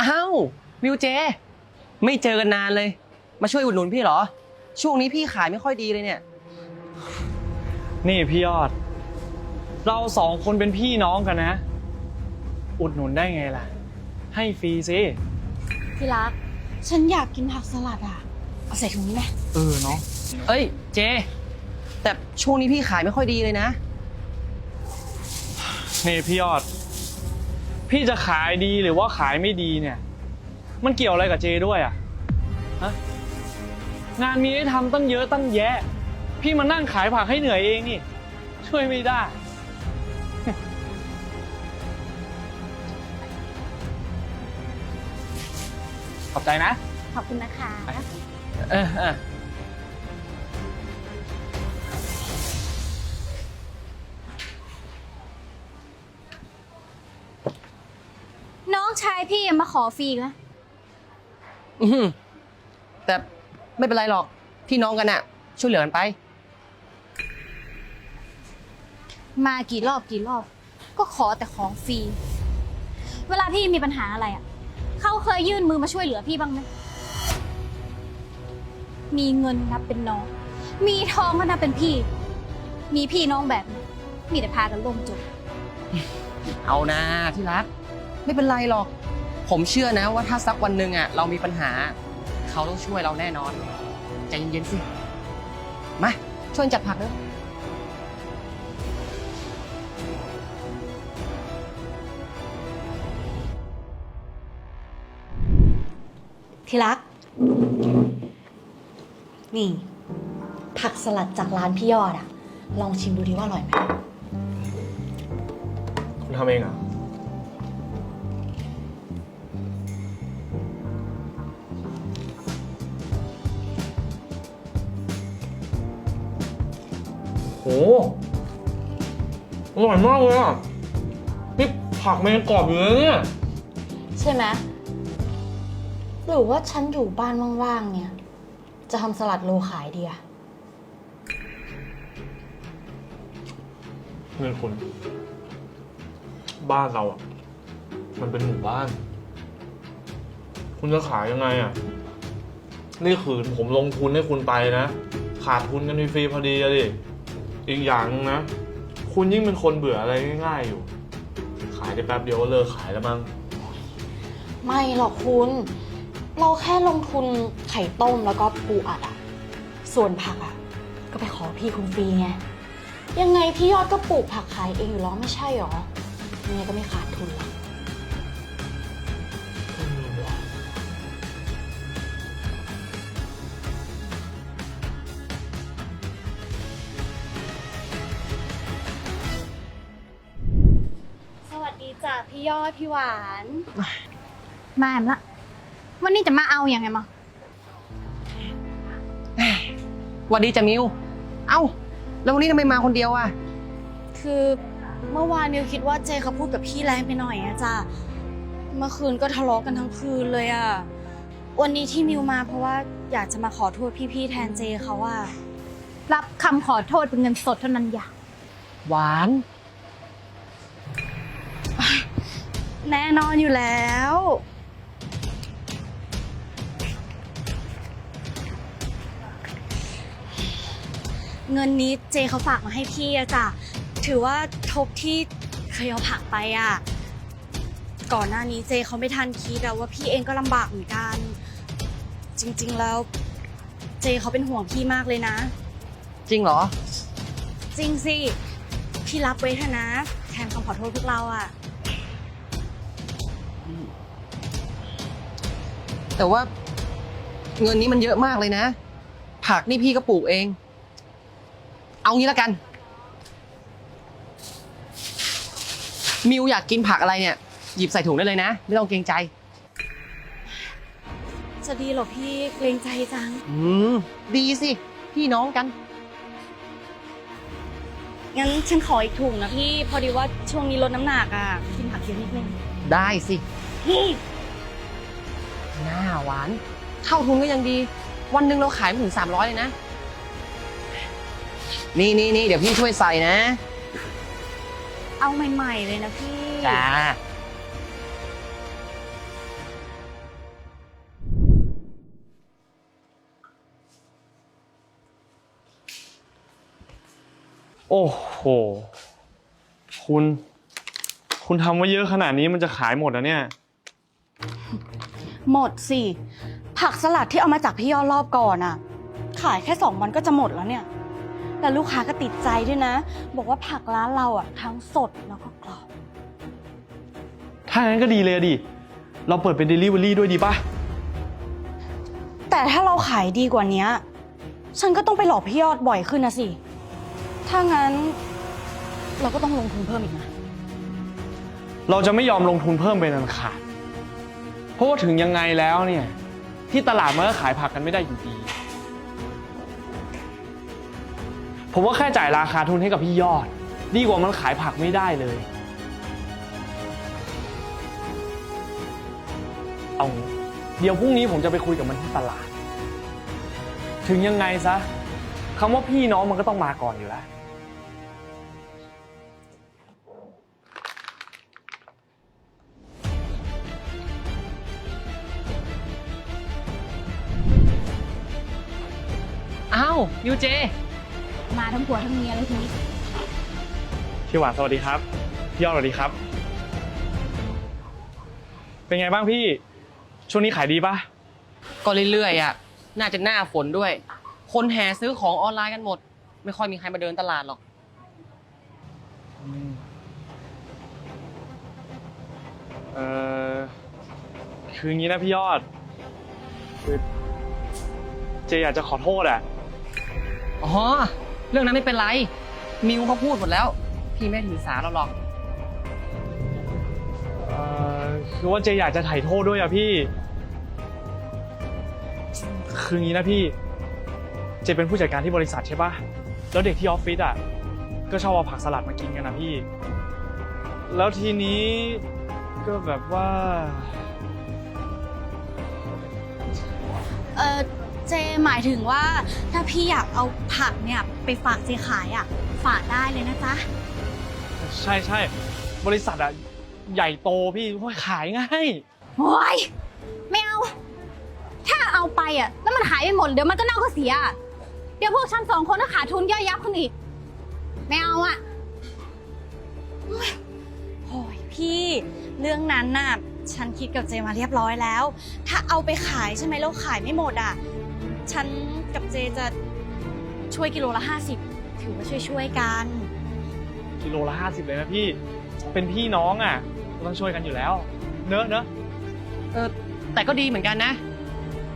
อ้าววิวเจ ไม่เจอกันนานเลย มาช่วยอุดหนุนพี่เหรอ ช่วงนี้พี่ขายไม่ค่อยดีเลยเนี่ย นี่พี่ยอด เราสองคนเป็นพี่น้องกันนะ อุดหนุนได้ไงล่ะ ให้ฟรีสิที่รัก ฉันอยากกินผักสลัดอะ เอาใส่ถุงนี้ไหมเออเนาะเอ้ยเจ แต่ช่วงนี้พี่ขายไม่ค่อยดีเลยนะ นี่พี่ยอด พี่จะขายดีหรือว่าขายไม่ดีเนี่ย มันเกี่ยวอะไรกับเจด้วยอะฮะงานมีให้ทำตั้งเยอะตั้งแยะ พี่มานั่งขายผักให้เหนื่อยเองนี่ ช่วยไม่ได้ ขอบใจนะ ขอบคุณนะคะ เออเออ ชายพี่มาขอฟรีอีกแล้วอื้อหือแต่ไม่เป็นไรหรอกพี่น้องกันอะช่วยเหลือกันไป มากี่รอบกี่รอบ ก็ขอแต่ของฟรี เวลาพี่มีปัญหาอะไรอะ เขาเคยยื่นมือมาช่วยเหลือพี่บ้างไหมมีเงินนับเป็นน้อง มีทองก็นับเป็นพี่ มีพี่น้องแบบนี้มีแต่พากันล่มจม เอานะที่รัก ไม่เป็นไรหรอก ผมเชื่อนะว่าถ้าสักวันหนึ่งอะเรามีปัญหา เขาต้องช่วยเราแน่นอน ใจเย็นๆสิ มาช่วยจัดผักเนอะที่รัก นี่ ผักสลัดจากร้านพี่ยอดอะลองชิมดูดิว่าอร่อยไหม คุณทำเองเหรอ่ โหอร่อยมากเลยอะนี่ผักมันยังกรอบอยู่เลยเนี่ย ใช่ไหมหรือว่าฉันอยู่บ้านว่างๆเนี่ย จะทำสลัดโลขายดีอะนี่คุณ บ้านเราอะ มันเป็นหมู่บ้าน คุณจะขายยังไงอะ นี่คือผมลงทุนให้คุณไปนะ ขาดทุนกันฟรีๆพอดีอะดิ อีกอย่างหนึงนะ คุณยิ่งเป็นคนเบื่ออะไรง่ายๆอยู่ ขายได้แป๊บเดียวก็เลิกขายแล้วมั้ง ไม่หรอกคุณ เราแค่ลงทุนไข่ต้มแล้วก็ปูอัดอะส่วนผักอะก็ไปขอพี่คุณฟรีไง ยังไงพี่ยอดก็ปลูกผักขายเองอยู่แล้วไม่ใช่หรอ ยังไงก็ไม่ขาดทุนหรอก พี่ยอดพี่หวาน มาแอมละ วันนี้จะมาเอาอย่างไงมาหวัสดีจ้ะมิว เอ้า แล้ววันนี้ทำไมมาคนเดียวอะคือเมื่อวานมิวคิดว่าเจเขาพูดกับพี่แรงไปหน่อยอะจ้ะเมื่อคืนก็ทะเลาะกันทั้งคืนเลยอะวันนี้ที่มิวมาเพราะว่าอยากจะมาขอโทษพี่ๆแทนเจเขาว่า รับคำขอโทษเป็นเงินสดเท่านั้นอย่าหวาน แน่นอนอยู่แล้ว เงินนี้เจเขาฝากมาให้พี่อะจ้ะ ถือว่าทบที่เคยเอาผักไปอะก่อนหน้านี้เจเขาไม่ทันคิดอะว่าพี่เองก็ลำบากเหมือนกัน จริงๆแล้ว เจเขาเป็นห่วงพี่มากเลยนะ จริงเหรอ จริงสิ พี่รับไว้เถอะนะ แทนคำขอโทษพวกเราอะ แต่ว่าเงินนี้มันเยอะมากเลยนะ ผักนี่พี่ก็ปลูกเอง เอางี้แล้วกัน มิวอยากกินผักอะไรเนี่ย หยิบใส่ถุงได้เลยนะ ไม่ต้องเกรงใจ จะดีเหรอพี่เกรงใจจัง อืม ดีสิ พี่น้องกัน งั้นฉันขออีกถุงนะพี่ พอดีว่าช่วงนี้ลดน้ำหนักอะ กินผักเยอะนิดนึง ได้สิพี่ หน้าหวาน เข้าทุนก็ยังดี วันหนึ่งเราขายไม่ถึงสามร้อยเลยนะ นี่นี่นี่เดี๋ยวพี่ช่วยใส่นะ เอาใหม่ ๆ เลยนะพี่ จ้า โอ้โห คุณ คุณทำไว้เยอะขนาดนี้มันจะขายหมดแล้วเนี่ย หมดสิ ผักสลัดที่เอามาจากพี่ยอดรอบก่อนอะขายแค่สองวันก็จะหมดแล้วเนี่ย แต่ลูกค้าก็ติดใจด้วยนะ บอกว่าผักร้านเราอะทั้งสดแล้วก็กรอบ ถ้างั้นก็ดีเลยอะดิ เราเปิดเป็น Delivery ด้วยดีปะแต่ถ้าเราขายดีกว่านี้ฉันก็ต้องไปหลอกพี่ยอดบ่อยขึ้นนะสิ ถ้างั้น เราก็ต้องลงทุนเพิ่มอีกนะ เราจะไม่ยอมลงทุนเพิ่มเป็นอันขาดเพ ราะว่าถึงยังไงแล้วเนี่ยที่ตลาดมันก็ขายผักกันไม่ได้อยู่ดี ผมว่าแค่จ่ายราคาทุนให้กับพี่ยอด ดีกว่ามันขายผักไม่ได้เลย เอาเดี๋ยวพรุ่งนี้ผมจะไปคุยกับมันที่ตลาด ถึงยังไงซะคำว่าพี่น้องมันก็ต้องมาก่อนอยู่แล้ว อ้าวยูเจ มาทั้งผัวทั้งเมียเลยทีนี้พี่หวานสวัสดีครับ พี่ยอดสวัสดีครับ เป็นไงบ้างพี่ ช่วงนี้ขายดีปะก็เรื่อยๆอะ น่าจะหน้าฝนด้วย คนแห่ซื้อของออนไลน์กันหมด ไม่ค่อยมีใครมาเดินตลาดหรอก เออคืออย่างนี้นะพี่ยอดคือเจอยากจะขอโทษอะ อ๋อ เรื่องนั้นไม่เป็นไร มิวเขาพูดหมดแล้ว พี่ไม่ถือสาเราหรอก เออคือว่าเจอยากจะไถ่โทษด้วยอะพี่ คืออย่างนี้นะพี่ เจเป็นผู้จัดการที่บริษัทใช่ปะแล้วเด็กที่ออฟฟิศอะก็ชอบเอาผักสลัดมากินกันนะพี่ แล้วทีนี้ก็แบบว่า เออ เจหมายถึงว่า ถ้าพี่อยากเอาผักเนี่ยไปฝากเจขายอะฝากได้เลยนะจ๊ะ ใช่ใช่บริษัทอะใหญ่โตพี่โอ้ยขายง่าย โอ้ยไม่เอา ถ้าเอาไปอะ แล้วมันขายไปหมด เดี๋ยวมันก็เน่าก็เสียอะเดี๋ยวพวกฉันสองคนก็ขาดทุนย่อยยับขึ้นอีก ไม่เอาอะโอ้ยพี่ เรื่องนั้นน่ะ ฉันคิดกับเจมาเรียบร้อยแล้ว ถ้าเอาไปขายใช่ไหมแล้วขายไม่หมดอะ ฉันกับเจจะช่วยกิโลละ 50 ถือว่าช่วยช่วยๆกัน กิโลละห้าสิบเลยนะพี่ เป็นพี่น้องอะก็ต้องช่วยกันอยู่แล้ว เนอะเนอะเออแต่ก็ดีเหมือนกันนะ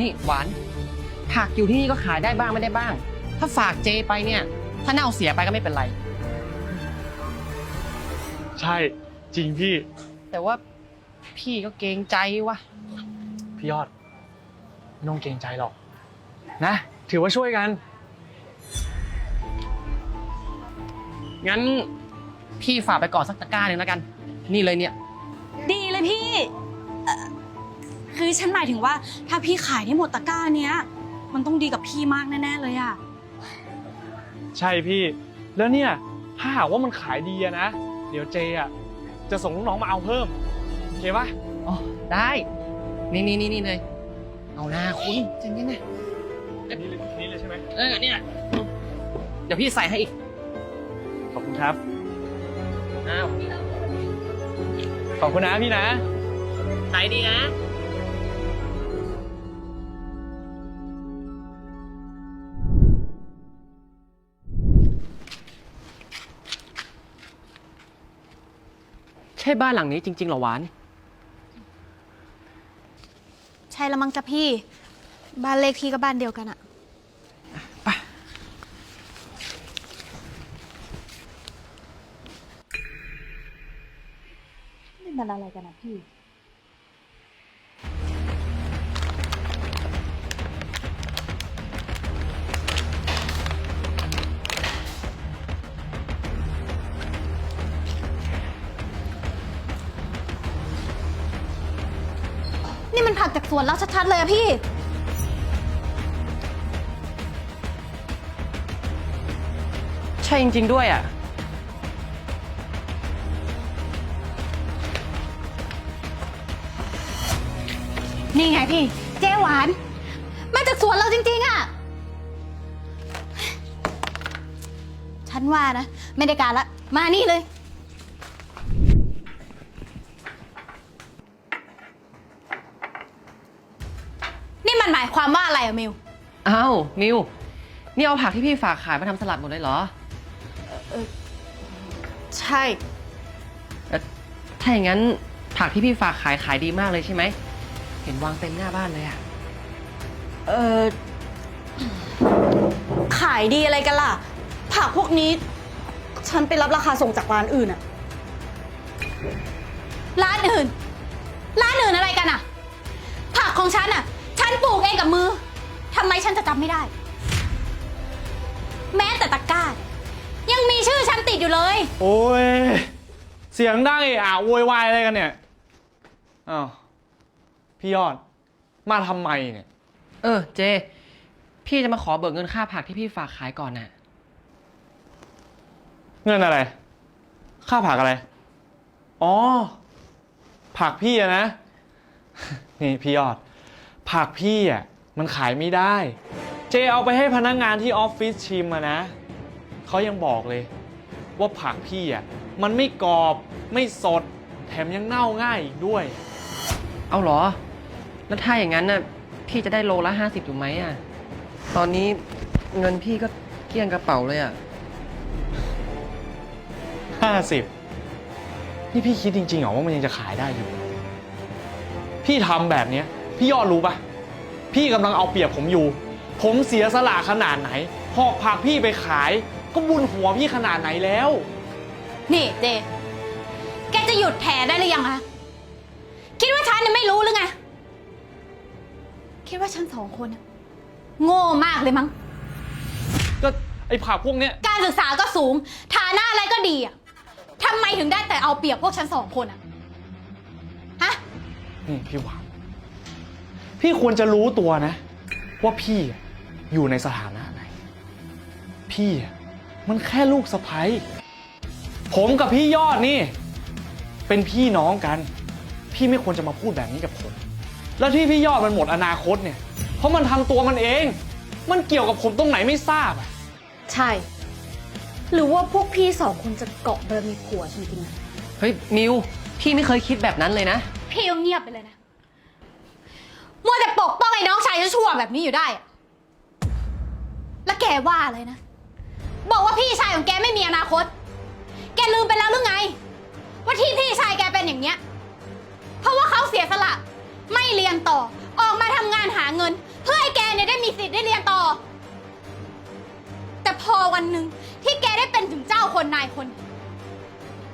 นี่หวานผักอยู่ที่นี่ก็ขายได้บ้างไม่ได้บ้าง ถ้าฝากเจไปเนี่ย ถ้าเน่าเสียไปก็ไม่เป็นไร ใช่จริงพี่ แต่ว่าพี่ก็เกรงใจวะพี่ยอดไม่ต้องเกรงใจหรอก นะ ถือว่าช่วยกัน งั้นพี่ฝากไปก่อนสักตะกร้าหนึ่งแล้วกัน นี่เลยเนี่ย ดีเลยพี่เอ่อคือฉันหมายถึงว่า ถ้าพี่ขายได้หมดตะกร้าเนี้ย มันต้องดีกับพี่มากแน่ ๆ เลยอะใช่พี่ แล้วเนี่ย ถ้าหากว่ามันขายดีอะนะ เดี๋ยวเจอะจะส่งลูกน้องมาเอาเพิ่ม โอเคปะ อ๋อ ได้ นี่นี่นี่นี่เลย เอาหน้าคุณจริงๆนะอั นนี้เลยอันนี้เลยใช่ไหมเออเนี่ยเดี๋ยวพี่ใส่ให้อีก ขอบคุณครับ อ้าวขอบคุณนะพี่นะขายดีนะใช่บ้านหลังนี้จริงๆเหรอหวาน ใช่ละมั้งจ้ะพี่ บ้านเลขที่ก็บ้านเดียวกันอะไปนี่มันอะไรกันนะพี่ นี่มันผักจากสวนแล้วชัดๆเลยอะพี่ ช่จริง ๆ ด้วยอะ นี่ไงพี่ เจ๊หวาน มาจากสวนเราจริง ๆอะฉันว่านะ ไม่ได้การละ มานี่เลย นี่มันหมายความว่าอะไรอะมิว อ้าว มิว นี่เอาผักที่พี่ฝากขายมาทำสลัดหมดเลยเหรอ ใช่ เอ่อถ้าอย่างนั้นผักที่พี่ฝากขายขายดีมากเลยใช่ไหม เห็นวางเต็มหน้าบ้านเลยอะเออขายดีอะไรกันล่ะ ผักพวกนี้ ฉันไปรับราคาส่งจากร้านอื่นอะร้านอื่น ร้านอื่นอะไรกันอะผักของฉันอะฉันปลูกเองกับมือทำไมฉันจะจำไม่ได้ อฉันติดอยู่เลย โอ้ย เสียงดังเอะอะโวยวายอะไรกันเนี่ย อ้าว พี่ยอด มาทำไมเนี่ย เออ เจ พี่จะมาขอเบิกเงินค่าผักที่พี่ฝากขายก่อนน่ะ เงินอะไร ค่าผักอะไร อ๋อ ผักพี่อะนะ นี่พี่ยอด ผักพี่อะมันขายไม่ได้ เจเอาไปให้พนักงานที่ออฟฟิศชิมอะนะ เขายังบอกเลย ว่าผักพี่อะมันไม่กรอบไม่สด แถมยังเน่าง่ายอีกด้วย เอาเหรอ แล้วถ้าอย่างนั้นน่ะ พี่จะได้โลละห้าสิบถูกไหมอะ ตอนนี้เงินพี่ก็เกลี้ยงกระเป๋าเลยอะห้าสิบนี่พี่คิดจริงๆเหรอว่ามันยังจะขายได้อยู่ พี่ทำแบบเนี้ย พี่ยอดรู้ปะพี่กำลังเอาเปรียบผมอยู่ ผมเสียสละขนาดไหนหอบผักพี่ไปขาย ก็บุญหัวพี่ขนาดไหนแล้ว นี่เจ แกจะหยุดแถได้หรือยังคะคิดว่าฉันเนี่ยไม่รู้หรือไง คิดว่าฉันสองคนน่ะโง่มากเลยมั้ง ก็ไอ้ผักพวกเนี้ย การศึกษาก็สูง ฐานะอะไรก็ดีอะทำไมถึงได้แต่เอาเปรียบพวกฉันสองคนอะฮะ นี่พี่หวังพี่ควรจะรู้ตัวนะ ว่าพี่อะอยู่ในสถานะไหน พี่อะ มันแค่ลูกสะใภ้ผมกับพี่ยอดนี่ เป็นพี่น้องกัน พี่ไม่ควรจะมาพูดแบบนี้กับผม แล้วที่พี่ยอดมันหมดอนาคตเนี่ย เพราะมันทำตัวมันเอง มันเกี่ยวกับผมตรงไหนไม่ทราบอะใช่ หรือว่าพวกพี่สองคนจะเกาะบารมีผัวจริงๆอะเฮ้ยมิวพี่ไม่เคยคิดแบบนั้นเลยนะ พี่ก็เงียบไปเลยนะ มัวแต่ปกป้องไอ้น้องชายชั่วๆแบบนี้อยู่ได้อะแล้วแกว่าอะไรนะ บอกว่าพี่ชายของแกไม่มีอนาคต แกลืมไปแล้วหรือไง ว่าที่พี่ชายแกเป็นอย่างเนี้ย เพราะว่าเขาเสียสละ ไม่เรียนต่อ ออกมาทำงานหาเงิน เพื่อให้แกเนี่ยได้มีสิทธิ์ได้เรียนต่อ แต่พอวันหนึ่งที่แกได้เป็นถึงเจ้าคนนายคน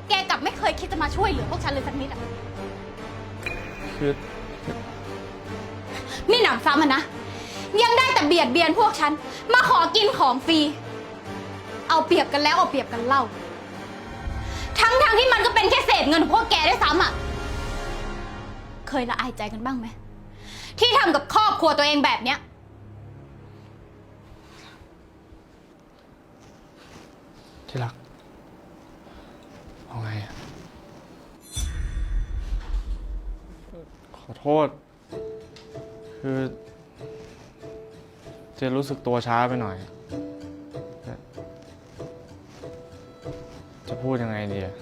แกกลับไม่เคยคิดจะมาช่วยเหลือพวกฉันเลยสักนิดอะ คือนี่หนำซ้ำอะนะ ยังได้แต่เบียดเบียนพวกฉัน มาขอกินของฟรี เอาเปรียบกันแล้วเอาเปรียบกันเล่า ทั้งทางๆที่มันก็เป็นแค่เศษเงินของพวกแกได้วยซ้ำอะเคยละอายใจกันบ้างไหม ที่ทำกับครอบครัวตัวเองแบบเนี้ย ที่รักเอาไงอะขอโทษ คือ เจะรู้สึกตัวช้าไปหน่อย จะพูดยังไงดีอะ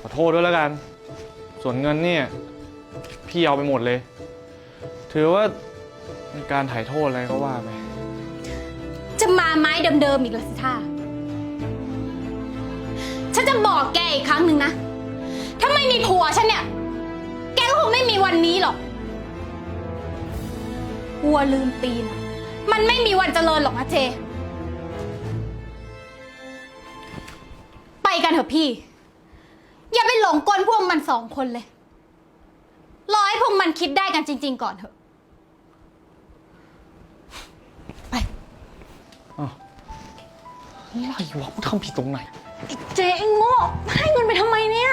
ขอโทษด้วยแล้วกัน ส่วนเงินเนี่ย พี่เอาไปหมดเลย ถือว่าเป็นการถ่ายโทษอะไรก็ว่าไปจะมาไม้เดิมๆอีกแล้วสิท่า ฉันจะบอกแกอีกครั้งหนึ่งนะ ถ้าไม่มีผัวฉันเนี่ย แกก็คงไม่มีวันนี้หรอกวัวลืมตีนอะมันไม่มีวันเจริญหรอกนะเจ กันเถอะพี่ อย่าไปหลงกลพวกมันสองคนเลย รอให้พวกมันคิดได้กันจริง ๆ ก่อนเถอะ ไปอะไรวะกูทำผิดตรงไหนเจ๊ไอ้โง่ให้เงินไปทำไมเนี่ย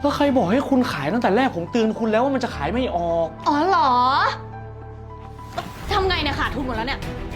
แล้วใครบอกให้คุณขายตั้งแต่แรกผมเตือนคุณแล้วว่ามันจะขายไม่ออก อ๋อเหรอทำไงเนี่ยขาดทุนหมดแล้วเนี่ยให้ไปซะเยอะเลย